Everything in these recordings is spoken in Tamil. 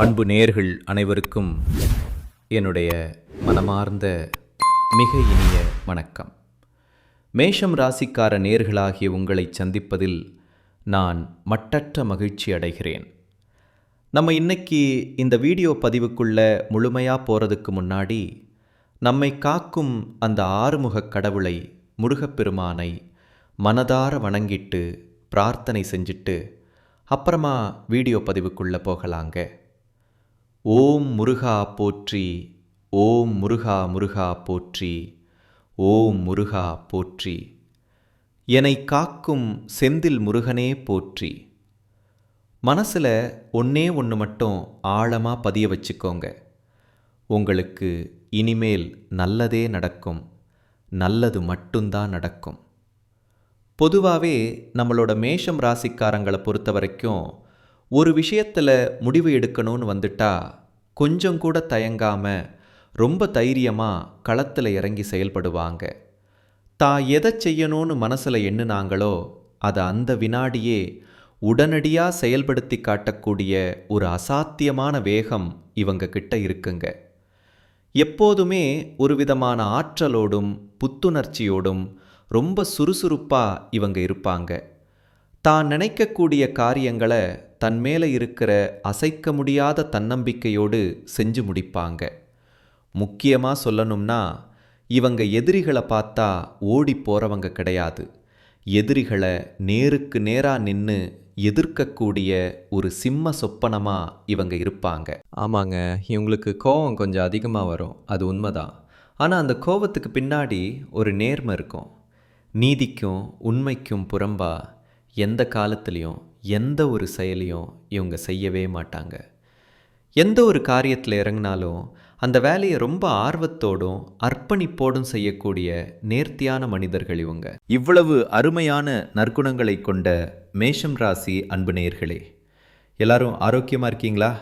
அன்பு நேர்கள் அனைவருக்கும் என்னுடைய மனமார்ந்த மிக இனிய வணக்கம். மேஷம் ராசிக்கார நேர்களாகிய உங்களை சந்திப்பதில் நான் மட்டற்ற மகிழ்ச்சி அடைகிறேன். நம்ம இன்னைக்கு இந்த வீடியோ பதிவுக்குள்ள முழுமையாக போகிறதுக்கு முன்னாடி நம்மை காக்கும் அந்த ஆறுமுகக் கடவுளை முருகப்பெருமானை மனதார வணங்கிட்டு பிரார்த்தனை செஞ்சுட்டு அப்புறமா வீடியோ பதிவுக்குள்ளே போகலாங்க. ஓம் முருகா போற்றி ஓம் முருகா முருகா போற்றி ஓம் முருகா போற்றி. என்னை காக்கும் செந்தில் முருகனே போற்றி. மனசில் ஒன்னே ஒன்று மட்டும் ஆழமாக பதிய வச்சுக்கோங்க. உங்களுக்கு இனிமேல் நல்லதே நடக்கும் நல்லது மட்டும்தான் நடக்கும். பொதுவாகவே நம்மளோட மேஷம் ராசிக்காரங்களை பொறுத்த வரைக்கும் ஒரு விஷயத்தில் முடிவு எடுக்கணும்னு வந்துட்டா கொஞ்சம் கூட தயங்காமல் ரொம்ப தைரியமாக களத்தில் இறங்கி செயல்படுவாங்க. தான் எதை செய்யணும்னு மனசில் எண்ணுனாங்களோ அதை அந்த வினாடியே உடனடியாக செயல்படுத்தி காட்டக்கூடிய ஒரு அசாத்தியமான வேகம் இவங்க கிட்ட இருக்குங்க. எப்போதுமே ஒரு விதமான ஆற்றலோடும் புத்துணர்ச்சியோடும் ரொம்ப சுறுசுறுப்பாக இவங்க இருப்பாங்க. தான் நினைக்கக்கூடிய காரியங்களை தன் மேலே இருக்கிற அசைக்க முடியாத தன்னம்பிக்கையோடு செஞ்சு முடிப்பாங்க. முக்கியமாக சொல்லணும்னா இவங்க எதிரிகளை பார்த்தா ஓடி போகிறவங்க கிடையாது. எதிரிகளை நேருக்கு நேராக நின்று எதிர்க்கக்கூடிய ஒரு சிம்ம சொப்பனமாக இவங்க இருப்பாங்க. ஆமாங்க இவங்களுக்கு கோபம் கொஞ்சம் அதிகமாக வரும். அது உண்மைதான். ஆனால் அந்த கோபத்துக்கு பின்னாடி ஒரு நேர்மை இருக்கும். நீதிக்கும் உண்மைக்கும் புறம்பா எந்த காலத்துலேயும் எந்த ஒரு செயலையும் இவங்க செய்யவே மாட்டாங்க. எந்த ஒரு காரியத்தில் இறங்கினாலும் அந்த வேலையை ரொம்ப ஆர்வத்தோடும் அர்ப்பணிப்போடும் செய்யக்கூடிய நேர்த்தியான மனிதர்கள் இவங்க. இவ்வளவு அருமையான நற்குணங்களை கொண்ட மேஷம் ராசி அன்பு நேயர்களே எல்லாரும் ஆரோக்கியமாக இருக்கீங்களா?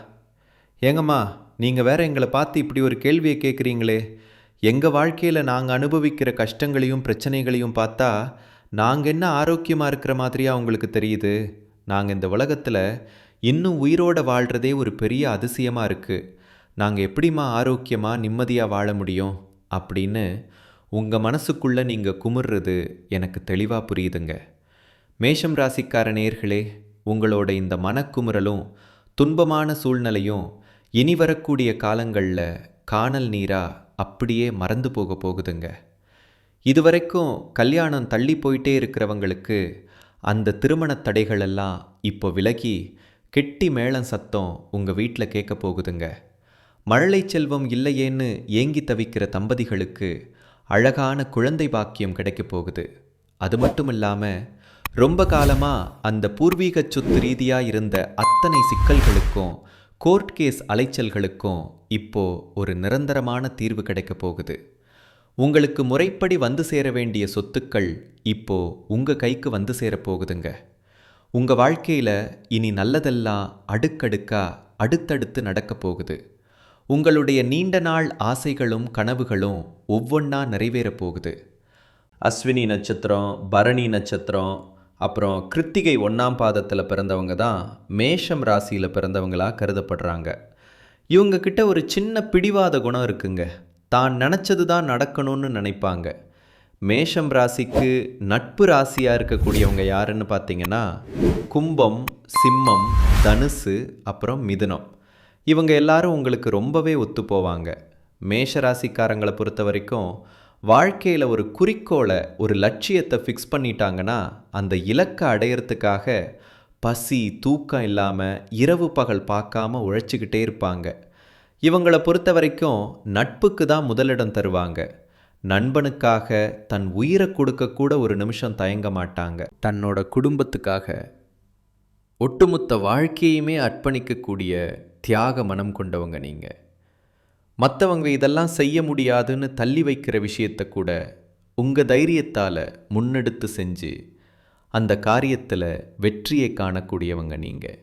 ஏங்கம்மா நீங்கள் வேற எங்களை பார்த்து இப்படி ஒரு கேள்வியை கேட்குறீங்களே எங்கள் வாழ்க்கையில் நாங்கள் அனுபவிக்கிற கஷ்டங்களையும் பிரச்சனைகளையும் பார்த்தா நாங்கள் என்ன ஆரோக்கியமாக இருக்கிற மாதிரியா உங்களுக்கு தெரியுது? நாங்கள் இந்த உலகத்தில் இன்னும் உயிரோடு வாழ்கிறதே ஒரு பெரிய அதிசயமாக இருக்குது நாங்கள் எப்படிம்மா ஆரோக்கியமாக நிம்மதியாக வாழ முடியும்? அப்படின்னு உங்கள் மனசுக்குள்ளே நீங்கள் குமுறுறது எனக்கு தெளிவாக புரியுதுங்க. மேஷம் ராசிக்கார நேர்களே உங்களோட இந்த மனக்குமுறலும் துன்பமான சூழ்நிலையும் இனி வரக்கூடிய காலங்களில் காணல் நீரா அப்படியே மறந்து போக போகுதுங்க. இதுவரைக்கும் கல்யாணம் தள்ளி போயிட்டே இருக்கிறவங்களுக்கு அந்த திருமண தடைகளெல்லாம் இப்போ விலகி கெட்டி மேளம் சத்தம் உங்கள் வீட்டில் கேட்க போகுதுங்க. மழலை செல்வம் இல்லையேன்னு ஏங்கி தவிக்கிற தம்பதிகளுக்கு அழகான குழந்தை பாக்கியம் கிடைக்க போகுது. அது மட்டும் இல்லாமல் ரொம்ப காலமாக அந்த பூர்வீக சொத்து ரீதியாக இருந்த அத்தனை சிக்கல்களுக்கும் கோர்ட் கேஸ் அலைச்சல்களுக்கும் இப்போ ஒரு நிரந்தரமான தீர்வு கிடைக்க போகுது. உங்களுக்கு முறைப்படி வந்து சேர வேண்டிய சொத்துக்கள் இப்போ உங்க கைக்கு வந்து சேரப்போகுதுங்க உங்கள் உங்க வாழ்க்கையில இனி நல்லதெல்லாம் அடுக்கடுக்கா அடுத்தடுத்து நடக்க போகுது. உங்களுடைய நீண்ட நாள் ஆசைகளும் கனவுகளும் ஒவ்வொன்றா நிறைவேறப் போகுது. அஸ்வினி நட்சத்திரம் பரணி நட்சத்திரம் அப்புறம் கிருத்திகை ஒன்றாம் பாதத்தில் பிறந்தவங்க தான் மேஷம் ராசியில் பிறந்தவங்களாக கருதப்படுறாங்க. இவங்க கிட்ட ஒரு சின்ன பிடிவாத குணம் இருக்குங்க. தான் நினச்சது தான் நடக்கணும்னு நினைப்பாங்க. மேஷம் ராசிக்கு நட்பு ராசியாக இருக்கக்கூடியவங்க யாருன்னு பார்த்தீங்கன்னா கும்பம் சிம்மம் தனுசு அப்புறம் மிதுனம். இவங்க எல்லாரும் உங்களுக்கு ரொம்பவே ஒத்து போவாங்க. மேஷ ராசிக்காரங்களை பொறுத்த வரைக்கும் வாழ்க்கையில் ஒரு குறிக்கோளை ஒரு லட்சியத்தை ஃபிக்ஸ் பண்ணிட்டாங்கன்னா அந்த இலக்கை அடையிறதுக்காக பசி தூக்கம் இல்லாமல் இரவு பகல் பார்க்காம உழைச்சிக்கிட்டே இருப்பாங்க. இவங்களை பொறுத்த வரைக்கும் நட்புக்கு தான் முதலிடம் தருவாங்க. நண்பனுக்காக தன் உயிரை கொடுக்கக்கூட ஒரு நிமிஷம் தயங்க மாட்டாங்க. தன்னோட குடும்பத்துக்காக ஒட்டுமொத்த வாழ்க்கையுமே அர்ப்பணிக்கக்கூடிய தியாக மனம் கொண்டவங்க நீங்கள் மற்றவங்க இதெல்லாம் செய்ய முடியாதுன்னு தள்ளி வைக்கிற விஷயத்தை கூட உங்கள் தைரியத்தால் முன்னெடுத்து செஞ்சு அந்த காரியத்தில் வெற்றியை காணக்கூடியவங்க நீங்கள்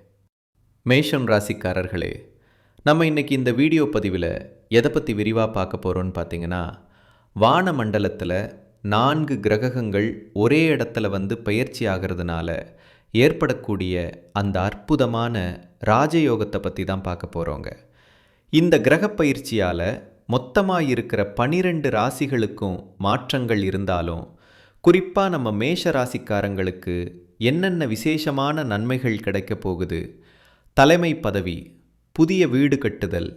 மேஷம் ராசிக்காரர்களே நம்ம இன்னைக்கு இந்த வீடியோ பதிவில் எதை பற்றி விரிவாக பார்க்க போகிறோன்னு பார்த்தீங்கன்னா வான மண்டலத்தில் நான்கு கிரகங்கள் ஒரே இடத்துல வந்து பயிற்சி ஆகிறதுனால ஏற்படக்கூடிய அந்த அற்புதமான ராஜயோகத்தை பற்றி தான் பார்க்க போகிறோங்க இந்த கிரக பயிற்சியால் மொத்தமாக இருக்கிற பனிரெண்டு ராசிகளுக்கும் மாற்றங்கள் இருந்தாலும் குறிப்பாக நம்ம மேஷ ராசிக்காரங்களுக்கு என்னென்ன விசேஷமான நன்மைகள் கிடைக்கப் போகுது தலைமை பதவி புதிய வீடு கட்டுதல்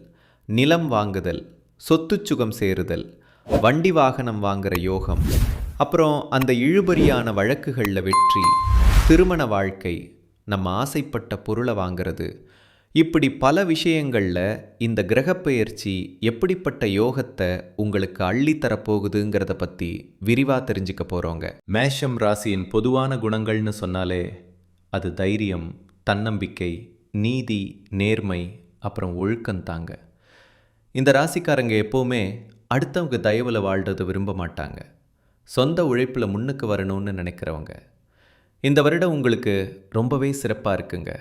நிலம் வாங்குதல் சொத்து சுகம் சேருதல் வண்டி வாகனம் வாங்குற யோகம். அப்புறம் அந்த இழுபறியான வழக்குகளில் வெற்றி திருமண வாழ்க்கை நம்ம ஆசைப்பட்ட பொருளை வாங்குறது. இப்படி பல விஷயங்களில் இந்த கிரகப்பெயர்ச்சி எப்படிப்பட்ட யோகத்தை உங்களுக்கு அள்ளித்தரப்போகுதுங்கிறத பற்றி விரிவாக தெரிஞ்சுக்க போகிறோங்க மேஷம் ராசியின் பொதுவான குணங்கள்னு சொன்னாலே அது தைரியம் தன்னம்பிக்கை நீதி நேர்மை அப்புறம் ஒழுக்கம் தாங்க. இந்த ராசிக்காரங்க எப்போவுமே அடுத்தவங்க தயவில் வாழ்கிறத விரும்ப மாட்டாங்க. சொந்த உழைப்பில் முன்னுக்கு வரணும்னு நினைக்கிறவங்க. இந்த வருடம் உங்களுக்கு ரொம்பவே சிறப்பாக இருக்குங்க.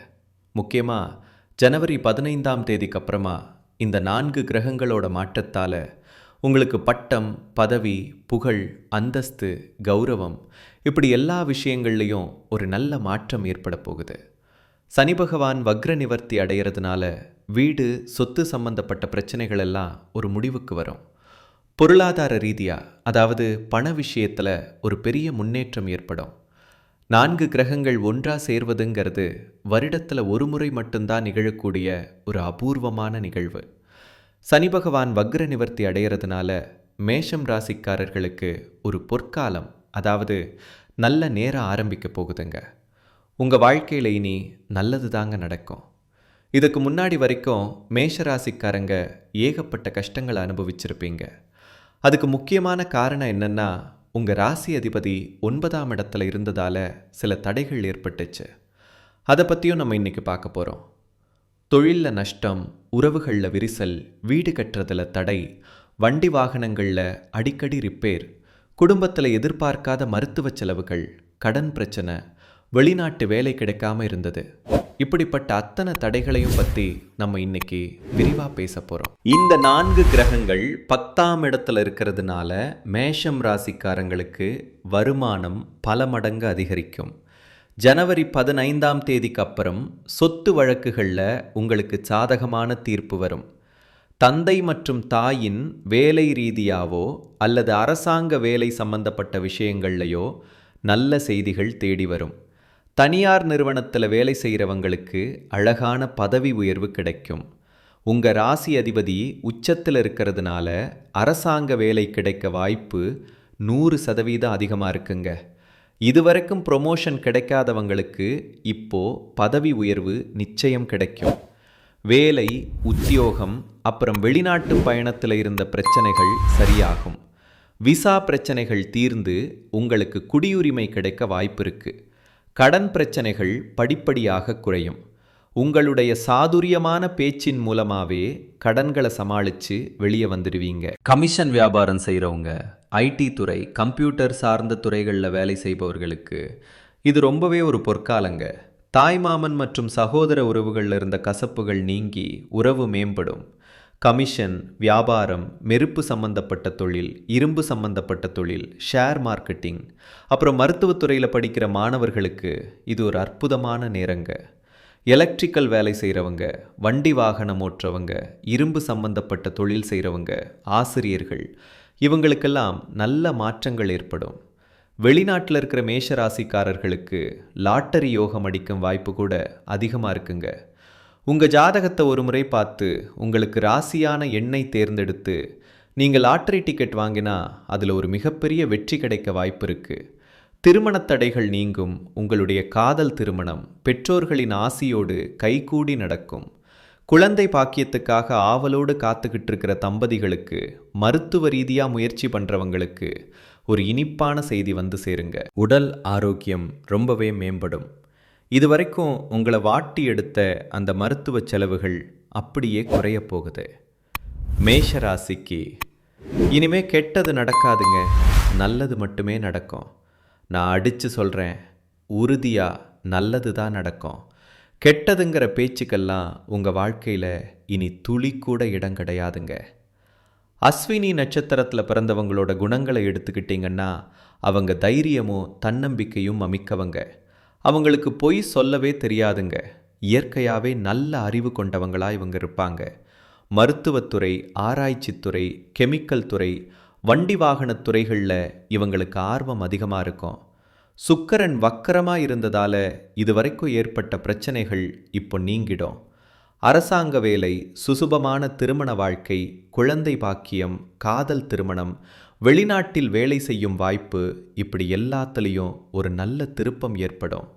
முக்கியமாக ஜனவரி பதினைந்தாம் தேதிக்கு அப்புறமா இந்த நான்கு கிரகங்களோட மாற்றத்தால் உங்களுக்கு பட்டம் பதவி புகழ் அந்தஸ்து கௌரவம் இப்படி எல்லா விஷயங்கள்லையும் ஒரு நல்ல மாற்றம் ஏற்பட போகுது. சனி பகவான் வக்ர நிவர்த்தி அடையிறதுனால வீடு சொத்து சம்பந்தப்பட்ட பிரச்சனைகள் எல்லாம் ஒரு முடிவுக்கு வரும். பொருளாதார ரீதியாக அதாவது பண விஷயத்தில் ஒரு பெரிய முன்னேற்றம் ஏற்படும். நான்கு கிரகங்கள் ஒன்றாக சேர்வதுங்கிறது வருடத்தில் ஒரு முறை மட்டும்தான் நிகழக்கூடிய ஒரு அபூர்வமான நிகழ்வு. சனி பகவான் வக்ர நிவர்த்தி அடையிறதுனால மேஷம் ராசிக்காரர்களுக்கு ஒரு பொற்காலம் அதாவது நல்ல நேரம் ஆரம்பிக்க போகுதுங்க. உங்கள் வாழ்க்கையில் இனி நல்லது தாங்க நடக்கும். இதுக்கு முன்னாடி வரைக்கும் மேஷ ராசிக்காரங்க ஏகப்பட்ட கஷ்டங்களை அனுபவிச்சிருப்பீங்க. அதுக்கு முக்கியமான காரணம் என்னென்னா உங்கள் ராசி அதிபதி ஒன்பதாம் இடத்துல இருந்ததால் சில தடைகள் ஏற்பட்டுச்சு. அதை பற்றியும் நம்ம இன்றைக்கி பார்க்க போகிறோம் தொழிலில் நஷ்டம் உறவுகளில் விரிசல் வீடு கட்டுறதில் தடை வண்டி வாகனங்களில் அடிக்கடி ரிப்பேர் குடும்பத்தில் எதிர்பார்க்காத மருத்துவ செலவுகள் கடன் பிரச்சனை வெளிநாட்டு வேலை கிடைக்காம இருந்தது. இப்படிப்பட்ட அத்தனை தடைகளையும் பற்றி நம்ம இன்னைக்கு விரிவாக பேச போகிறோம் இந்த நான்கு கிரகங்கள் பத்தாம் இடத்துல இருக்கிறதுனால மேஷம் ராசிக்காரங்களுக்கு வருமானம் பல மடங்கு அதிகரிக்கும். ஜனவரி பதினைந்தாம் தேதிக்கு அப்புறம் சொத்து வழக்குகளில் உங்களுக்கு சாதகமான தீர்ப்பு வரும். தந்தை மற்றும் தாயின் வேலை ரீதியாவோ அல்லது அரசாங்க வேலை சம்பந்தப்பட்ட விஷயங்கள்லையோ நல்ல செய்திகள் தேடி வரும். தனியார் நிறுவனத்தில் வேலை செய்கிறவங்களுக்கு அழகான பதவி உயர்வு கிடைக்கும். உங்கள் ராசி அதிபதி உச்சத்தில் இருக்கிறதுனால அரசாங்க வேலை கிடைக்க வாய்ப்பு நூறு சதவீதம் அதிகமாக இருக்குங்க. இதுவரைக்கும் ப்ரொமோஷன் கிடைக்காதவங்களுக்கு இப்போ பதவி உயர்வு நிச்சயம் கிடைக்கும். வேலை உத்தியோகம் அப்புறம் வெளிநாட்டு பயணத்தில் இருந்த பிரச்சனைகள் சரியாகும். விசா பிரச்சனைகள் தீர்ந்து உங்களுக்கு குடியுரிமை கிடைக்க வாய்ப்பு இருக்குது கடன் பிரச்சனைகள் படிப்படியாக குறையும். உங்களுடைய சாதுரியமான பேச்சின் மூலமாவே கடன்களை சமாளித்து வெளியே வந்துடுவீங்க. கமிஷன் வியாபாரம் செய்கிறவங்க ஐடி துறை கம்ப்யூட்டர் சார்ந்த துறைகளில் வேலை செய்பவர்களுக்கு இது ரொம்பவே ஒரு பொற்காலங்க. தாய்மாமன் மற்றும் சகோதர உறவுகளில் இருந்த கசப்புகள் நீங்கி உறவு மேம்படும். கமிஷன் வியாபாரம் மெருப்பு சம்பந்தப்பட்ட தொழில் இரும்பு சம்பந்தப்பட்ட தொழில் ஷேர் மார்க்கெட்டிங். அப்புறம் மருத்துவத்துறையில் படிக்கிற மாணவர்களுக்கு இது ஒரு அற்புதமான நேரங்க. எலக்ட்ரிக்கல் வேலை செய்கிறவங்க வண்டி வாகனம் ஓட்டுறவங்க இரும்பு சம்பந்தப்பட்ட தொழில் செய்கிறவங்க ஆசிரியர்கள் இவங்களுக்கெல்லாம் நல்ல மாற்றங்கள் ஏற்படும். வெளிநாட்டில் இருக்கிற மேஷ ராசிக்காரர்களுக்கு லாட்டரி யோகம் அடிக்கும் வாய்ப்பு கூட அதிகமாக இருக்குங்க. உங்கள் ஜாதகத்தை ஒரு முறை பார்த்து உங்களுக்கு ராசியான எண்ணை தேர்ந்தெடுத்து நீங்கள் லாட்ரி டிக்கெட் வாங்கினா அதில் ஒரு மிகப்பெரிய வெற்றி கிடைக்க வாய்ப்பு இருக்குது திருமணத் தடைகள் நீங்கும் உங்களுடைய காதல் திருமணம் பெற்றோர்களின் ஆசியோடு கைகூடி நடக்கும். குழந்தை பாக்கியத்துக்காக ஆவலோடு காத்துக்கிட்டு இருக்கிற தம்பதிகளுக்கு மருத்துவ ரீதியாக முயற்சி பண்ணுறவங்களுக்கு ஒரு இனிப்பான செய்தி வந்து சேருங்க. உடல் ஆரோக்கியம் ரொம்பவே மேம்படும். இதுவரைக்கும் உங்களை வாட்டி எடுத்த அந்த மருத்துவ செலவுகள் அப்படியே குறைய போகுது. மேஷ ராசிக்கு இனிமே கெட்டது நடக்காதுங்க. நல்லது மட்டுமே நடக்கும். நான் அடித்து சொல்கிறேன் உறுதியாக நல்லது தான் நடக்கும். கெட்டதுங்கிற பேச்சுக்கெல்லாம் உங்கள் வாழ்க்கையில் இனி துளி கூட இடம் கிடையாதுங்க. அஸ்வினி நட்சத்திரத்தில் பிறந்தவங்களோட குணங்களை எடுத்துக்கிட்டிங்கன்னா அவங்க தைரியமும் தன்னம்பிக்கையும் அமைக்கவங்க. அவங்களுக்கு பொய் சொல்லவே தெரியாதுங்க. இயற்கையாகவே நல்ல அறிவு கொண்டவங்களாக இவங்க இருப்பாங்க. மருத்துவத்துறை ஆராய்ச்சித்துறை கெமிக்கல் துறை வண்டி வாகனத் துறைகளில் இவங்களுக்கு ஆர்வம் அதிகமாக இருக்கும். சுக்கரன் வக்கரமாக இருந்ததால் இதுவரைக்கும் ஏற்பட்ட பிரச்சனைகள் இப்போ நீங்கிடும். அரசாங்க வேலை சுசுபமான திருமண வாழ்க்கை குழந்தை பாக்கியம் காதல் திருமணம் வெளிநாட்டில் வேலை செய்யும் வாய்ப்பு இப்படி எல்லாத்துலேயும் ஒரு நல்ல திருப்பம் ஏற்படும்.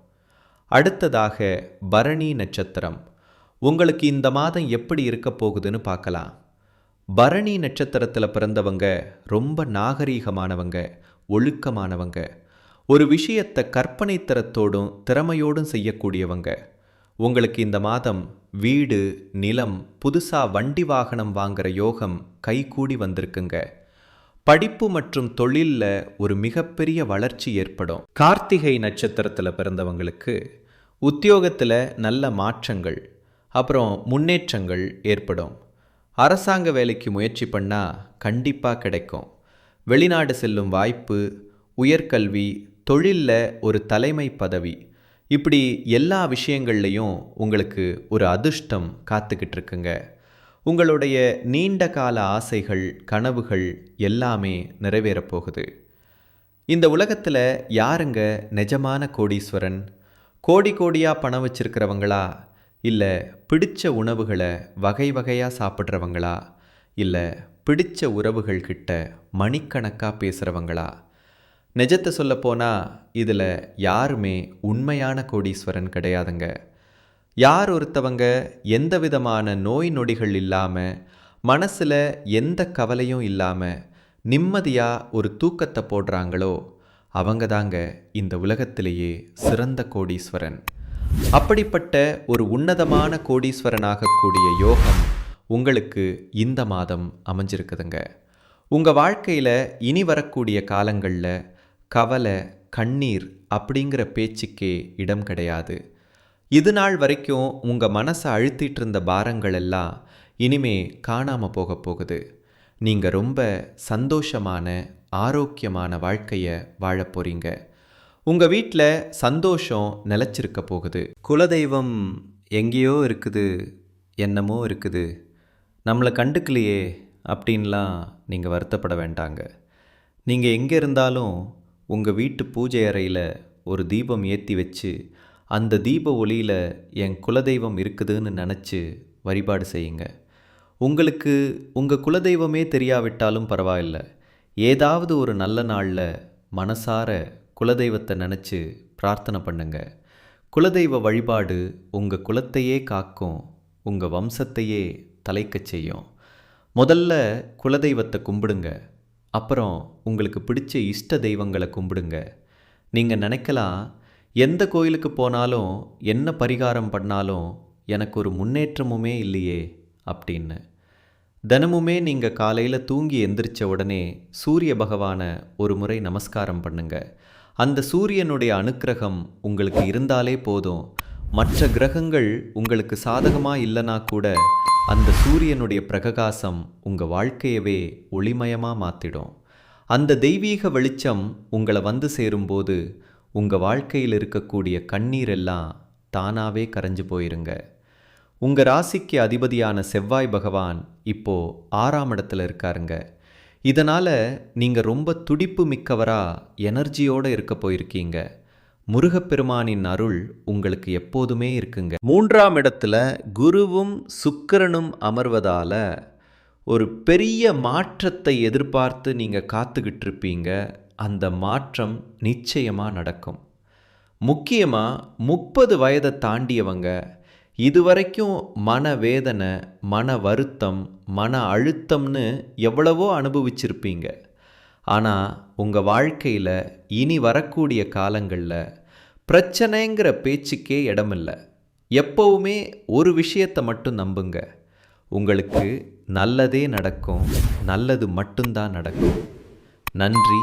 அடுத்ததாக பரணி நட்சத்திரம். உங்களுக்கு இந்த மாதம் எப்படி இருக்க போகுதுன்னு பார்க்கலாம். பரணி நட்சத்திரத்தில் பிறந்தவங்க ரொம்ப நாகரீகமானவங்க ஒழுக்கமானவங்க. ஒரு விஷயத்தை கற்பனை தரத்தோடும் திறமையோடும் செய்யக்கூடியவங்க. உங்களுக்கு இந்த மாதம் வீடு நிலம் புதுசாக வண்டி வாகனம் வாங்குற யோகம் கைகூடி வந்திருக்குங்க. படிப்பு மற்றும் தொழிலில் ஒரு மிகப்பெரிய வளர்ச்சி ஏற்படும். கார்த்திகை நட்சத்திரத்தில் பிறந்தவங்களுக்கு உத்தியோகத்தில் நல்ல மாற்றங்கள் அப்புறம் முன்னேற்றங்கள் ஏற்படும். அரசாங்க வேலைக்கு முயற்சி பண்ணால் கண்டிப்பாக கிடைக்கும். வெளிநாடு செல்லும் வாய்ப்பு உயர்கல்வி தொழிலில் ஒரு தலைமை பதவி இப்படி எல்லா விஷயங்கள்லையும் உங்களுக்கு ஒரு அதிர்ஷ்டம் காத்துக்கிட்டு இருக்குங்க. உங்களுடைய நீண்ட கால ஆசைகள் கனவுகள் எல்லாமே நிறைவேறப் போகுது. இந்த உலகத்தில் யாருங்க நிஜமான கோடீஸ்வரன்? கோடி கோடியாக பணம் வச்சிருக்கிறவங்களா? இல்லை பிடிச்ச உணவுகளை வகை வகையாக சாப்பிட்றவங்களா? இல்லை பிடிச்ச உறவுகள் கிட்ட மணிக்கணக்காக பேசுகிறவங்களா நிஜத்தை சொல்லப்போனால் இதில் யாருமே உண்மையான கோடீஸ்வரன் கிடையாதுங்க. யார் ஒருத்தவங்க எந்த விதமான நோய் நொடிகள் இல்லாமல் மனசில் எந்த கவலையும் இல்லாமல் நிம்மதியாக ஒரு தூக்கத்தை போடுறாங்களோ அவங்க தாங்க இந்த உலகத்திலேயே சிறந்த கோடீஸ்வரன். அப்படிப்பட்ட ஒரு உன்னதமான கோடீஸ்வரனாகக்கூடிய யோகம் உங்களுக்கு இந்த மாதம் அமைஞ்சிருக்குதுங்க. உங்கள் வாழ்க்கையில் இனி வரக்கூடிய காலங்களில் கவலை கண்ணீர் அப்படிங்கிற பேச்சுக்கே இடம் கிடையாது. இது நாள் வரைக்கும் உங்கள் மனசை அழுத்திட்டு இருந்த பாரங்கள் எல்லாம் இனிமே காணாமல் போக போகுது. நீங்கள் ரொம்ப சந்தோஷமான ஆரோக்கியமான வாழ்க்கையை வாழப் போகிறீங்க உங்கள் வீட்டில் சந்தோஷம் நிலச்சிருக்க போகுது. குலதெய்வம் எங்கேயோ இருக்குது என்னமோ இருக்குது. நம்மளை கண்டுக்கலையே அப்படின்லாம் நீங்கள் வருத்தப்பட வேண்டாங்க. நீங்கள் எங்கே இருந்தாலும் உங்கள் வீட்டு பூஜை அறையில் ஒரு தீபம் ஏற்றி வச்சு அந்த தீப ஒளியில் என் குலதெய்வம் இருக்குதுன்னு நினச்சி வழிபாடு செய்யுங்க. உங்களுக்கு உங்கள் குலதெய்வமே தெரியாவிட்டாலும் பரவாயில்ல. ஏதாவது ஒரு நல்ல நாளில் மனசார குலதெய்வத்தை நினச்சி பிரார்த்தனை பண்ணுங்க. குலதெய்வ வழிபாடு உங்கள் குலத்தையே காக்கும் உங்கள் வம்சத்தையே தலைக்கச் செய்யும். முதல்ல குலதெய்வத்தை கும்பிடுங்க. அப்புறம் உங்களுக்கு பிடிச்ச இஷ்ட தெய்வங்களை கும்பிடுங்க. நீங்கள் நினைக்கலாம் எந்த கோயிலுக்கு போனாலும் என்ன பரிகாரம் பண்ணாலும் எனக்கு ஒரு முன்னேற்றமுமே இல்லையே அப்படின்னு. தினமுமே நீங்கள் காலையில் தூங்கி எந்திரிச்ச உடனே சூரிய பகவானை ஒரு முறை நமஸ்காரம் பண்ணுங்க. அந்த சூரியனுடைய அனுக்கிரகம் உங்களுக்கு இருந்தாலே போதும். மற்ற கிரகங்கள் உங்களுக்கு சாதகமாக இல்லைனா கூட அந்த சூரியனுடைய பிரகாசம் உங்கள் வாழ்க்கையவே ஒளிமயமாக மாற்றிடும் அந்த தெய்வீக வெளிச்சம் உங்களை வந்து சேரும்போது உங்கள் வாழ்க்கையில் இருக்கக்கூடிய கண்ணீர் எல்லாம் தானாகவே கரைஞ்சு போயிருங்க. உங்கள் ராசிக்கு அதிபதியான செவ்வாய் பகவான் இப்போ ஆறாம் இடத்துல இருக்காருங்க. இதனால் நீங்கள் ரொம்ப துடிப்பு மிக்கவராக எனர்ஜியோடு இருக்க போயிருக்கீங்க. முருகப்பெருமானின் அருள் உங்களுக்கு எப்போதுமே இருக்குங்க. மூன்றாம் இடத்துல குருவும் சுக்கிரனும் அமர்வதால் ஒரு பெரிய மாற்றத்தை எதிர்பார்த்து நீங்கள் காத்துக்கிட்டு இருப்பீங்க. அந்த மாற்றம் நிச்சயமாக நடக்கும். முக்கியமாக முப்பது வயதை தாண்டியவங்க இதுவரைக்கும் மன வேதனை மன வருத்தம் மன அழுத்தம்னு எவ்வளவோ அனுபவிச்சிருப்பீங்க. ஆனால் உங்கள் வாழ்க்கையில் இனி வரக்கூடிய காலங்களில் பிரச்சனைங்கிற பேச்சுக்கே இடமில்லை. எப்போவுமே ஒரு விஷயத்தை மட்டும் நம்புங்க. உங்களுக்கு நல்லதே நடக்கும் நல்லது மட்டும்தான் நடக்கும். நன்றி.